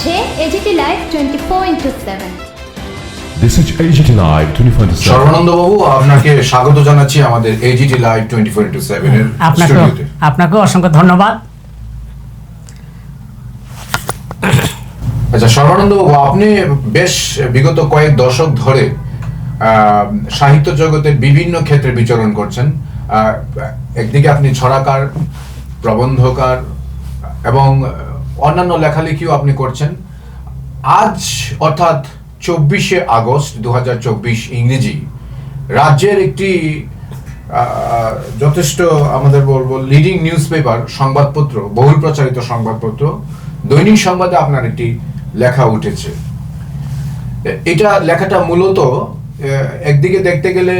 হচ্ছে AGT live twenty four into seven This is AGT Live 24 Sarbananda বাবু আপনাকে স্বাগত জানাচ্ছি আমাদের AGT live twenty four into seven এর আপনাকে আপনাকে অসংখ্য ধন্যবাদ। আচ্ছা সর্বানন্দ বাবু আপনি বেশ বিগত কয়েক দশক ধরে আহ, সাহিত্য জগতের বিভিন্ন ক্ষেত্রে বিচরণ করছেন। আহ, একদিকে আপনি ছড়াকার প্রবন্ধকার এবং অন্যান্য লেখালেখিও আপনি করছেন। আজ, অর্থাৎ চব্বিশে আগস্ট দু ইংরেজি, রাজ্যের একটি যথেষ্ট আমাদের বলব লিডিং নিউজ পেপার সংবাদপত্র, বহুল প্রচারিত সংবাদপত্র, দৈনিক সংবাদে আপনার একটি লেখা উঠেছে। এটা লেখাটা মূলত একদিকে দেখতে গেলে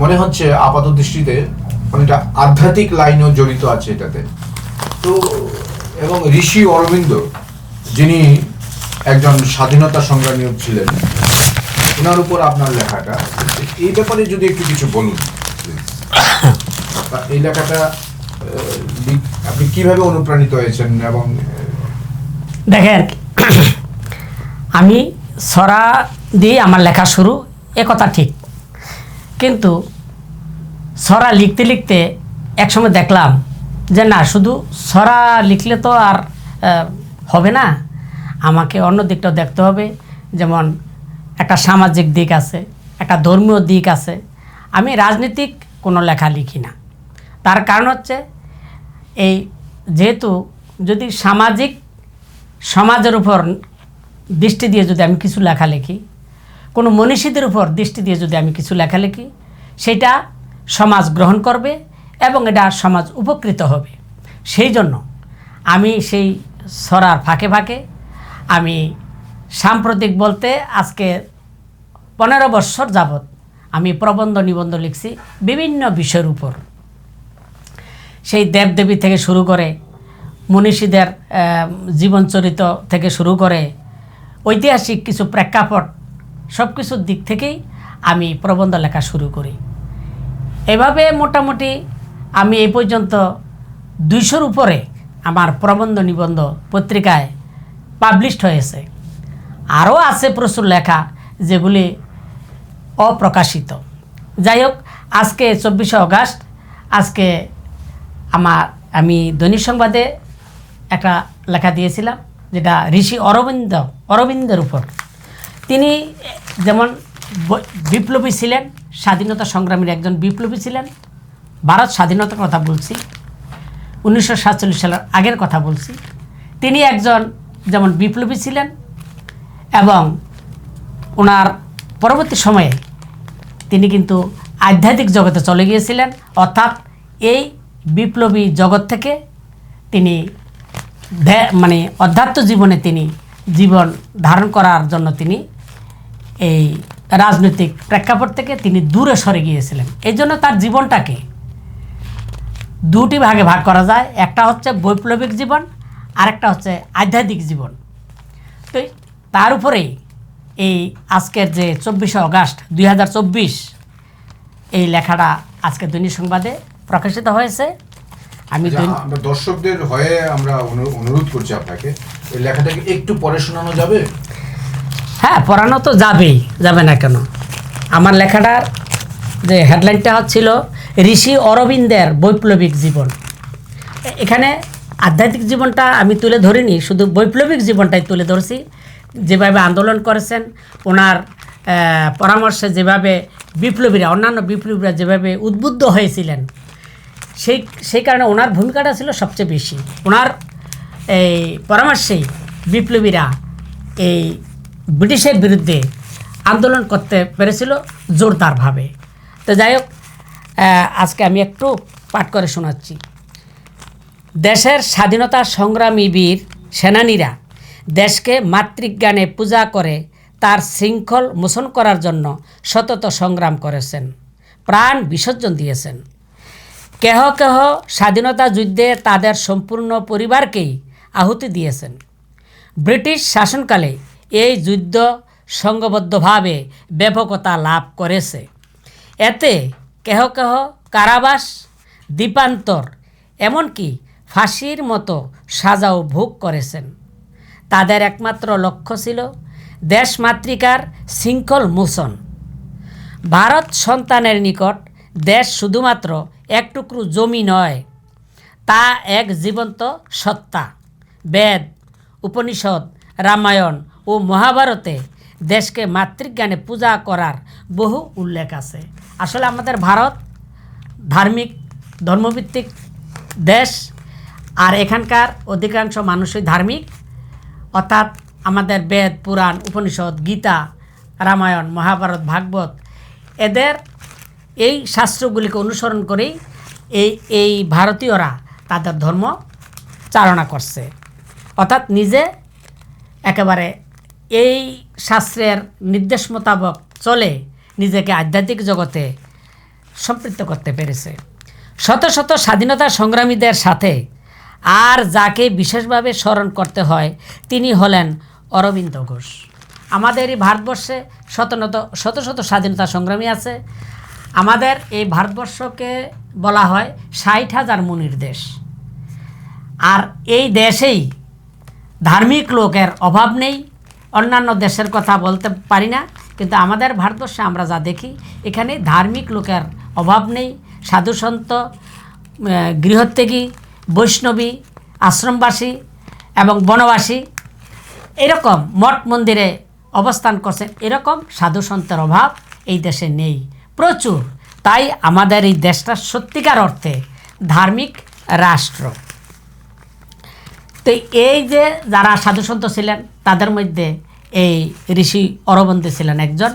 মনে হচ্ছে আপাত দৃষ্টিতে অনেকটা আধ্যাত্মিক লাইনও জড়িত আছে এটাতে। তো এবং ঋষি অরবিন্দ, যিনি একজন স্বাধীনতা সংগ্রামী ছিলেন ওনার উপর আপনার লেখাটা, এই ব্যাপারে যদি একটু কিছু বলুন। এই লেখাটা আপনি কীভাবে অনুপ্রাণিত হয়েছেন এবং, দেখেন, আমি সরা দিয়ে আমার লেখা শুরু, এ কথা ঠিক কিন্তু সরা লিখতে লিখতে একসময় দেখলাম যে না, শুধু সরা লিখলে তো আর হবে না। আমাকে অন্য দিকটাও দেখতে হবে। যেমন একটা সামাজিক দিক আছে, একটা ধর্মীয় দিক আছে। আমি রাজনীতিক কোনো লেখা লিখি না। তার কারণ হচ্ছে, এই যেহেতু যদি সামাজিক সমাজের উপর দৃষ্টি দিয়ে যদি আমি কিছু লেখা লিখি, কোনো মনীষীদের উপর দৃষ্টি দিয়ে যদি আমি কিছু লেখা লিখি, সেটা সমাজ গ্রহণ করবে এবং এটা সমাজ উপকৃত হবে। সেই জন্য আমি সেই সরার ফাঁকে ফাঁকে আমি সাম্প্রতিক বলতে আজকে পনেরো বৎসর যাবৎ আমি প্রবন্ধ নিবন্ধ লিখছি বিভিন্ন বিষয়ের উপর। সেই দেবদেবী থেকে শুরু করে মনীষীদের জীবনচরিত থেকে শুরু করে ঐতিহাসিক কিছু প্রেক্ষাপট সব কিছুর দিক থেকেই আমি প্রবন্ধ লেখা শুরু করি। এভাবে মোটামুটি আমি এই পর্যন্ত দুইশোর উপরে আমার প্রবন্ধ নিবন্ধ পত্রিকায় পাবলিশড হয়েছে। আরও আছে প্রচুর লেখা যেগুলি অপ্রকাশিত। যাই হোক, আজকে চব্বিশে অগাস্ট, আজকে আমার, আমি দৈনিক সংবাদে একটা লেখা দিয়েছিলাম, যেটা ঋষি অরবিন্দ, অরবিন্দের উপর। তিনি যেমন বিপ্লবী ছিলেন, স্বাধীনতা সংগ্রামীর একজন বিপ্লবী ছিলেন ভারত স্বাধীনতার কথা বলছি, উনিশশো সাতচল্লিশ সালের আগের কথা বলছি। তিনি একজন যেমন বিপ্লবী ছিলেন এবং ওনার পরবর্তী সময়ে তিনি কিন্তু আধ্যাত্মিক জগতে চলে গিয়েছিলেন। অর্থাৎ এই বিপ্লবী জগৎ থেকে তিনি মানে অধ্যাত্ম জীবনে তিনি জীবন ধারণ করার জন্য তিনি এই রাজনৈতিক প্রেক্ষাপট থেকে তিনি দূরে সরে গিয়েছিলেন। এই জন্য তার জীবনটাকে দুটি ভাগে ভাগ করা যায়। একটা হচ্ছে বৈপ্লবিক জীবন আরেকটা হচ্ছে আধ্যাত্মিক জীবন। তো তার উপরেই এই আজকের যে চব্বিশে অগাস্ট দুই হাজার চব্বিশ এই লেখাটা আজকে দৈনিক সংবাদে প্রকাশিত হয়েছে। আমি আচ্ছা, দর্শকদের হয়ে আমরা অনুরোধ করছি আপনাকে এই লেখাটাকে একটু পরে শোনানো যাবে? হ্যাঁ পড়ানো তো যাবেই যাবে না কেন? আমার লেখাটার যে হেডলাইনটা হচ্ছিল, ঋষি অরবিন্দের বৈপ্লবিক জীবন। এখানে আধ্যাত্মিক জীবনটা আমি তুলে ধরিনি, শুধু বৈপ্লবিক জীবনটাই তুলে ধরছি। যেভাবে আন্দোলন করেছেন, ওনার পরামর্শে যেভাবে বিপ্লবীরা, অন্যান্য বিপ্লবীরা যেভাবে উদ্বুদ্ধ হয়েছিলেন, সেই সেই কারণে ওনার ভূমিকাটা ছিল সবচেয়ে বেশি। ওনার এই পরামর্শেই বিপ্লবীরা এই ব্রিটিশের বিরুদ্ধে আন্দোলন করতে পেরেছিল জোরদারভাবে। তো যাই হোক আজকে আমি একটু পাঠ করে শোনাচ্ছি। দেশের স্বাধীনতা সংগ্রামী বীর সেনানীরা দেশকে মাতৃজ্ঞানে পূজা করে তার শৃঙ্খল মোচন করার জন্য সতত সংগ্রাম করেছেন, প্রাণ বিসর্জন দিয়েছেন। কেহ কেহ স্বাধীনতা যুদ্ধে তাদের সম্পূর্ণ পরিবারকেই আহুতি দিয়েছেন। ব্রিটিশ শাসনকালে এই যুদ্ধ সংঘবদ্ধভাবে ব্যাপকতা লাভ করেছে। এতে কেহ কেহ কারাবাস দ্বীপান্তর এমনকি ফাঁসির মতো সাজাও ভোগ করেছেন। তাদের একমাত্র লক্ষ্য ছিল দেশমাতৃকার শৃঙ্খল মোচন। ভারত সন্তানের নিকট দেশ শুধুমাত্র এক টুকরো জমি নয়, তা এক জীবন্ত সত্তা। বেদ, উপনিষদ, রামায়ণ ও মহাভারতে দেশকে মাতৃজ্ঞানে পূজা করার বহু উল্লেখ আছে। আসলে আমাদের ভারত ধার্মিক, ধর্মভিত্তিক দেশ, আর এখানকার অধিকাংশ মানুষই ধার্মিক। অর্থাৎ আমাদের বেদ, পুরাণ, উপনিষদ, গীতা, রামায়ণ, মহাভারত, ভাগবত, এদের এই শাস্ত্রগুলিকে অনুসরণ করেই এই এই ভারতীয়রা তাদের ধর্ম চালনা করছে। অর্থাৎ নিজে একেবারে এই শাস্ত্রের নির্দেশ মোতাবক চলে নিজেকে আধ্যাত্মিক জগতে সম্পৃক্ত করতে পেরেছে। শত শত স্বাধীনতা সংগ্রামীদের সাথে আর যাকে বিশেষভাবে স্মরণ করতে হয়, তিনি হলেন অরবিন্দ ঘোষ। আমাদের এই ভারতবর্ষে শতনত শত শত স্বাধীনতা সংগ্রামী আছে। আমাদের এই ভারতবর্ষকে বলা হয় ষাট হাজার মুনির দেশ। আর এই দেশেই ধার্মিক লোকের অভাব নেই। অন্যান্য দেশের কথা বলতে পারি না। কিন্তু আমাদের ভারতবর্ষে আমরা যা দেখি, এখানে ধার্মিক লোকের অভাব নেই সাধুসন্ত গৃহত্যাগী, বৈষ্ণবী, আশ্রমবাসী এবং বনবাসী এরকম মঠ মন্দিরে অবস্থান করছেন এরকম সাধুসন্তের অভাব এই দেশে নেই, প্রচুর। তাই আমাদের এই দেশটা সত্যিকার অর্থে ধার্মিক রাষ্ট্র। তো এই যে যারা সাধুসন্ত ছিলেন, তাদের মধ্যে এই ঋষি অরবন্দি ছিলেন একজন।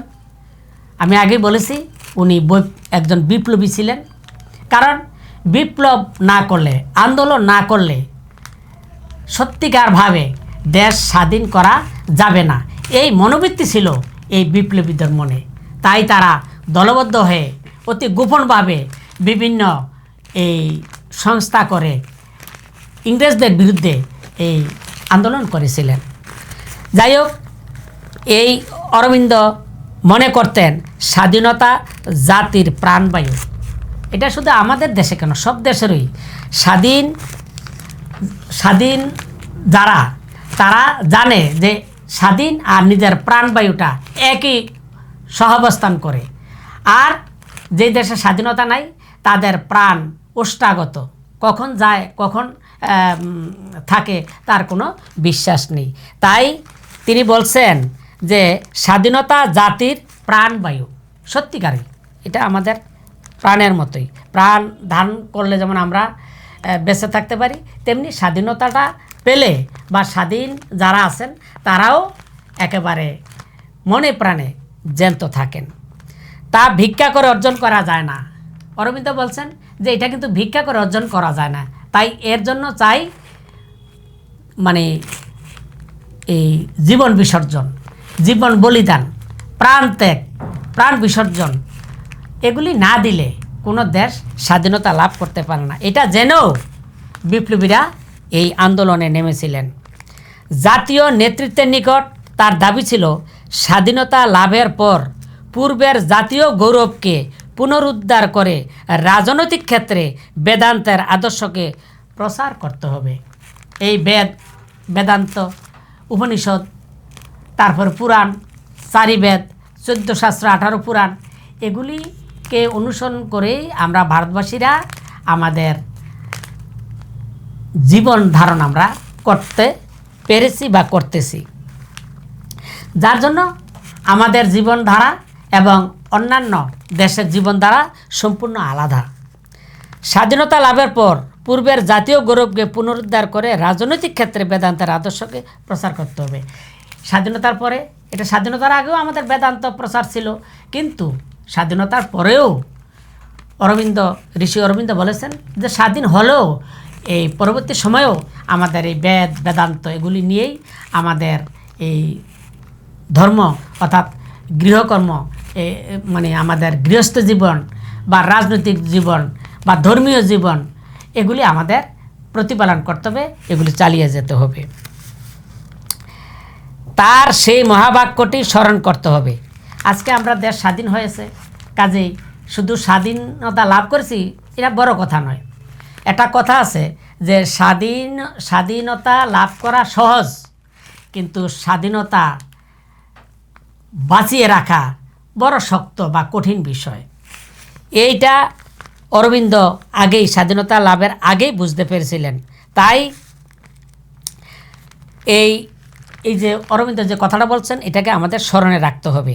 আমি আগে বলেছি, উনি একজন বিপ্লবী ছিলেন। কারণ বিপ্লব না করলে, আন্দোলন না করলে সত্যিকারভাবে দেশ স্বাধীন করা যাবে না। এই মনোবৃত্তি ছিল এই বিপ্লবীদের মনে। তাই তারা দলবদ্ধ হয়ে অতি গোপনভাবে বিভিন্ন এই সংস্থা করে ইংরেজদের বিরুদ্ধে এই আন্দোলন করেছিলেন। যাই হোক এই অরবিন্দ মনে করতেন স্বাধীনতা জাতির প্রাণবায়ু। এটা শুধু আমাদের দেশে কেন, সব দেশেরই স্বাধীন স্বাধীন যারা, তারা জানে যে স্বাধীন আর নিজের প্রাণবায়ুটা একই সহাবস্থান করে। আর যে দেশে স্বাধীনতা নাই, তাদের প্রাণ ওষ্ঠাগত কখন যায়, কখন থাকে, তার কোনো বিশ্বাস নেই। তাই তিনি বলছেন যে স্বাধীনতা জাতির প্রাণবায়ু সত্যিকারই, এটা আমাদের প্রাণের মতোই। প্রাণ ধান করলে যেমন আমরা বেঁচে থাকতে পারি, তেমনি স্বাধীনতাটা পেলে বা স্বাধীন যারা আছেন, তারাও একেবারে মনে প্রাণে জ্যান্ত থাকেন। তা ভিক্ষা করে অর্জন করা যায় না। অরবিন্দ বলছেন যে এটা কিন্তু ভিক্ষা করে অর্জন করা যায় না। তাই এর জন্য চাই মানে এই জীবন বিসর্জন। জীবন বলিদান, প্রাণ ত্যাগ, প্রাণ বিসর্জন, এগুলি না দিলে কোনো দেশ স্বাধীনতা লাভ করতে পারে না। এটা জেনেও বিপ্লবীরা এই আন্দোলনে নেমেছিলেন। জাতীয় নেতৃত্বের নিকট তার দাবি ছিল, স্বাধীনতা লাভের পর পূর্বের জাতীয় গৌরবকে পুনরুদ্ধার করে রাজনৈতিক ক্ষেত্রে বেদান্তের আদর্শকে প্রসার করতে হবে। এই বেদ, বেদান্ত উপনিষদ তারপর পুরাণ চারি বেদ চোদ্দ শাস্ত্র আঠারো পুরাণ, এগুলিকে অনুসরণ করেই আমরা ভারতবাসীরা আমাদের জীবন ধারণ আমরা করতে পেরেছি বা করতেছি। যার জন্য আমাদের জীবনধারা এবং অন্যান্য দেশের জীবনধারা সম্পূর্ণ আলাদা। স্বাধীনতা লাভের পর পূর্বের জাতীয় গৌরবকে পুনরুদ্ধার করে রাজনৈতিক ক্ষেত্রে বেদান্তের আদর্শকে প্রচার করতে হবে। স্বাধীনতার পরে, এটা স্বাধীনতার আগেও আমাদের বেদান্ত প্রচার ছিল, কিন্তু স্বাধীনতার পরেও অরবিন্দ, ঋষি অরবিন্দ বলেছেন যে স্বাধীন হলেও এই পরবর্তী সময়েও আমাদের এই বেদ, বেদান্ত এগুলি নিয়েই আমাদের এই ধর্ম অর্থাৎ গৃহকর্ম মানে আমাদের গৃহস্থ জীবন বা রাজনৈতিক জীবন বা ধর্মীয় জীবন, এগুলি আমাদের প্রতিপালন করতে হবে এগুলি চালিয়ে যেতে হবে। তার সেই মহাবাক্যটি স্মরণ করতে হবে। আজকে আমরা দেশ স্বাধীন হয়েছে। কাজেই শুধু স্বাধীনতা লাভ করেছি, এটা বড় কথা নয়। একটা কথা আছে যে স্বাধীন, স্বাধীনতা লাভ করা সহজ, কিন্তু স্বাধীনতা বাঁচিয়ে রাখা বড় শক্ত বা কঠিন বিষয়। এইটা অরবিন্দ আগেই স্বাধীনতা লাভের আগেই বুঝতে পেরেছিলেন। তাই এই এই যে অরবিন্দ যে কথাটা বলছেন এটাকে আমাদের স্মরণে রাখতে হবে।